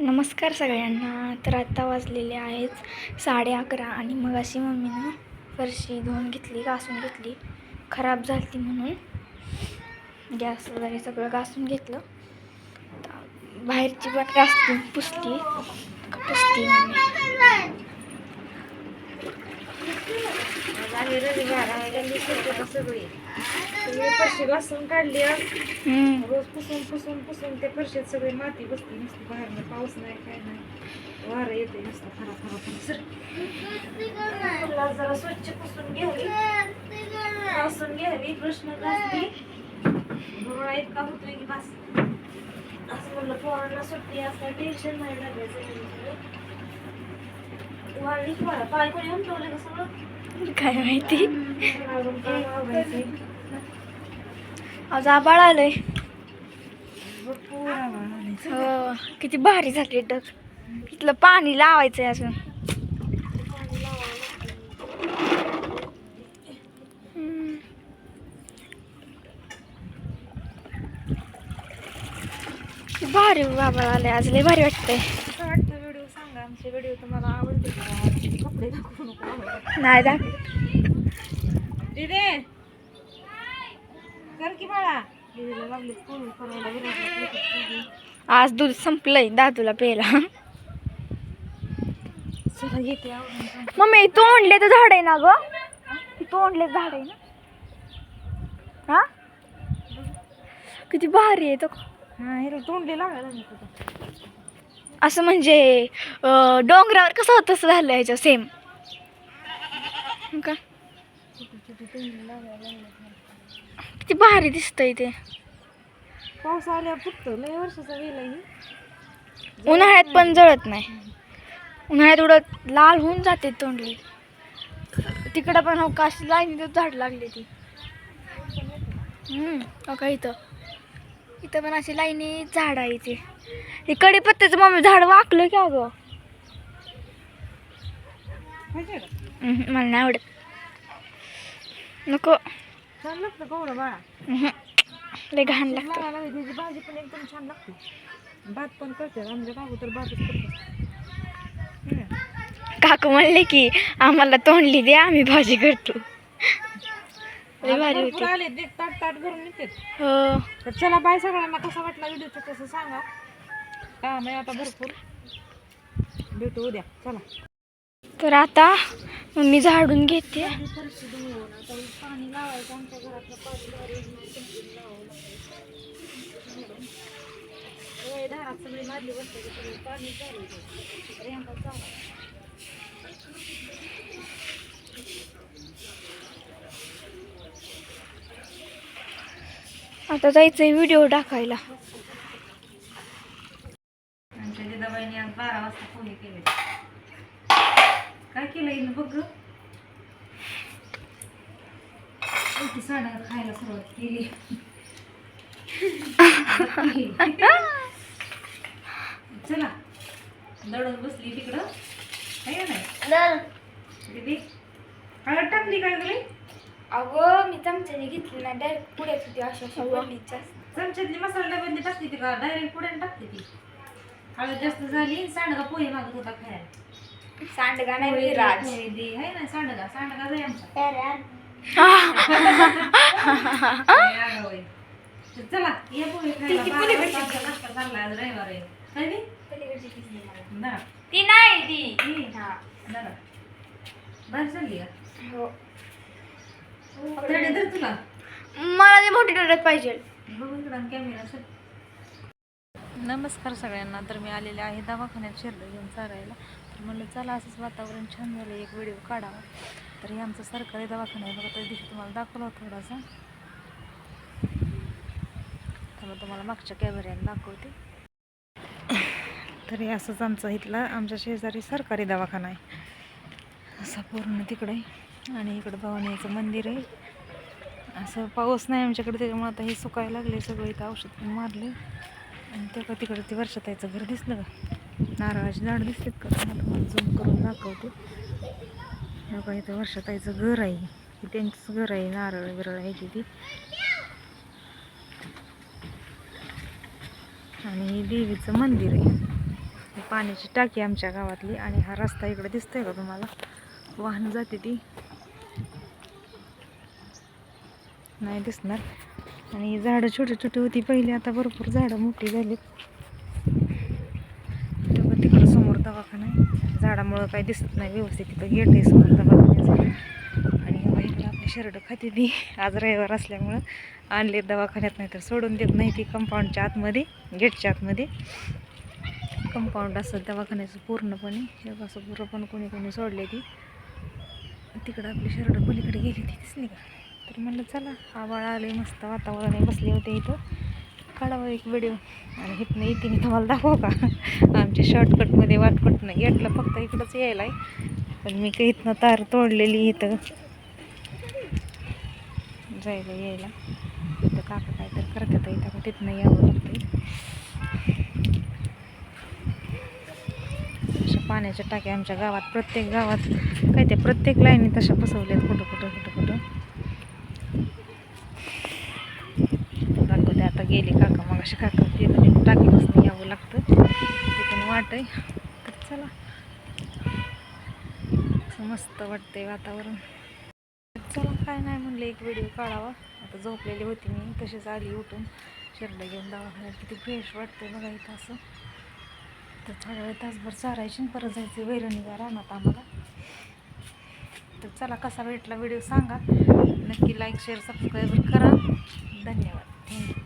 नमस्कार सगळ्यांना. तर आत्ता वाजलेले आहेत साडे अकरा आणि मग अशी मम्मीनं फरशी धुवून घेतली घासून घेतली. खराब झाली म्हणून गॅस वगैरे सगळं घासून घेतलं. बाहेरची पण घासली पुसली. का पुसली मम्मी. सगळी फरशी घासून काढली. आज. हम्म. रोज पुसून पुसून पुसून त्या फरशीत सगळी माती बसते नुसती बाहेर पाऊस नाही काय नाही. वारं येते नुसतं खरा खरा सर जरा स्वच्छ पुसून घ्यावी. घासून घ्यावी प्रश्न घासली. डोळा इतका होतोय की बस. असं म्हणलं पोरांना सुट्टी असं टेन्शन नाही लागायचं वाढली पोरा पाय कोणी उमटवले का सगळं? काय माहिती? अजून काम आवरायचंय. आज आबाळ आलंय. आलंय. हो किती भारी झाली डग. इथलं पाणी लावायचंय अजून. भारी बाबा आले आज लय भारी वाटतंय. कसं वाटतं कर की बाळा. आज दूध संपलंय दादूला प्यायला. मम्मी तोंडले तर झाड आहे ना ग? तोंडले झाड आहे ना? हा? किती भारी आहे तो. हा तोंडली लागायला लागली असं म्हणजे डोंगरावर कसं होतं तसं झालं ह्याचं सेम का छोटी छोटी तोंडली लागायला लागली किती भारी दिसतंय ते. पाऊस आल्यावर फुटतो. लय वर्षाचा वेल आहे. उन्हाळ्यात पण जळत नाही. उन्हाळ्यात उडत लाल होऊन जाते तोंडली. तिकडं पण हो काशी लाईनी झाड लागली ती. हम्म, का इथं. इथं पण अशी लाईनी झाड आहे ते. हे कडीपत्त्याचं मम्मी झाड वाकलं की अगं. मला नाही आवडत. नको. छान लागतं गौरव बाळा. लय घाण लागतं. लागली त्याची भाजी पण एकदम छान लागते. भात पण करते आमच्या काकू तर भातच करते. काकू म्हणले की आम्हाला तोंडली दे आम्ही भाजी करतो. लय आता भारी भरपूर होती. आले ते ताट ताट भरून निघतात हो. तर चला बाय सगळ्यांना कसा वाटला व्हिडिओ तसं सांगा. काम आहे आता भरपूर. भेटू उद्या. चला. तर आता मी झाडून घेते. पाणी लावायचं आमच्या घरातलं पाणी आता जायचंय व्हिडिओ टाकायला बारा वाजता फोन केले काय केलं हिनं बघ. उलटी साड्या खायला सुरुवात केली. चला. दडत बसली तिकडं. आहे का नाही? दीदी हळद टाकली काय गं अगं मी चमच्याने घेतली ना डायरेक्ट पुढे होती अशा चमच्यातली मसाला डब्यातली टाकते ती का? डायरेक्ट पुढे टाकते ती. हळद जास्त झाली सांडगा पोहे मागत होता खायला. सांडगा पोहे दे, पोहे दे. आहे ना सांडगा सांडगा जाय आमचा. लय आगाऊ आहे. तर चला ये पोहे आज रविवार आहे. काय. ती नाही ती ही. धरा. बाहेर चालली का? हो. थंडी धर तुला. मला ते मोठी डोळ्यात पाहिजे. कॅमेरा सर नमस्कार सगळ्यांना. तर मी आलेले आहे दवाखान्यात शिरलं घेऊन चालायला. म्हणलं चला असंच वातावरण छान झालं एक व्हिडिओ काढावा. तर हे आमचं सरकारी दवाखाना आहे बघा त्या दिवशी तुम्हाला दाखवला होता थोडासा. तर तुम्हाला मागच्या कॅमेऱ्याने दाखवते. तर हे असंच आमचं इथला आमच्या शेजारी सरकारी दवाखाना आहे. असा पूर्ण तिकडे आणि इकडं भवानीचं मंदिर आहे. असं पाऊस नाही आमच्याकडे त्याच्यामुळे आता हे सुकायला लागले सगळं. इथं औषध पण मारले आणि ते का तिकडे ते वर्षाताईचं घर दिसलं का? नारळाची झाड दिसतात का? तुम्हाला तुम्हाला झूम करून दाखवते. बघा इथं वर्षाताईचं घर आहे. हे त्यांचंच घर आहे नारळ बिरळ आहे ती. आणि हे देवीचं मंदिर आहे. पाण्याची टाकी आमच्या गावातली आणि हा रस्ता इकडे दिसतोय का तुम्हाला? वाहन जाते ती. नाही दिसणार. आणि झाडं छोटी छोटी होती पहिले आता भरपूर झाडं मोठी झालीत. आहेत दवाखाना आहे झाडामुळं काही दिसत नाही व्यवस्थित. तिथं गेट आहे समोर दवाखान्याचं. आणि इकडं आपली शर्ट खाते ती. आज रविवार असल्यामुळं आणले दवाखान्यात नाही तर सोडून देत नाही ती कंपाऊंडच्या आतमध्ये गेटच्या आतमध्ये. कंपाऊंड असतं दवाखान्याचं पूर्णपणे. असं पूर्ण पण कोणी कोणी सोडले ती. तिकडं आपली शर्ट पलीकडे गेली ती दिसली का? तर म्हणलं चला आबाळ आले मस्त वातावरण आहे बसले होते इथं. काढावं एक व्हिडिओ आणि इथनं येते मी तुम्हाला दाखवू का? आमच्या शॉर्टकटमध्ये वाटकट नाही. गेटला फक्त इकडंच यायला आहे पण मी काही इथनं तार तोडलेली इथं. जायला यायला. इथं काका काय तर करतात इथं का तिथनं यावं लागतं अशा पाण्याच्या टाक्या आमच्या गावात प्रत्येक गावात. काय ते प्रत्येक लाईनी तशा बसवल्यात कुठं कुठं कुठं कुठं दाखवते आता गेले काका मग असे काका तिथं टाकी बसणं यावं लागतं. तिथून वाट आहे. तर चला. असं मस्त वाटतंय वातावरण. चला काय नाही म्हणलं एक व्हिडिओ काढावा. आता झोपलेली होती मी तशीच आली उठून. शिरलं घेऊन दवाखान्यात किती फ्रेश वाटतंय बघा इथं असं. तर थोड्या वेळ तासभर चारायची आणि परत जायचं वैरणीला राहणार आम्हाला. तर चला कसा भेटला व्हिडिओ सांगा. नक्की लाईक शेअर सबस्क्राईब करा. धन्यवाद. थँक्यू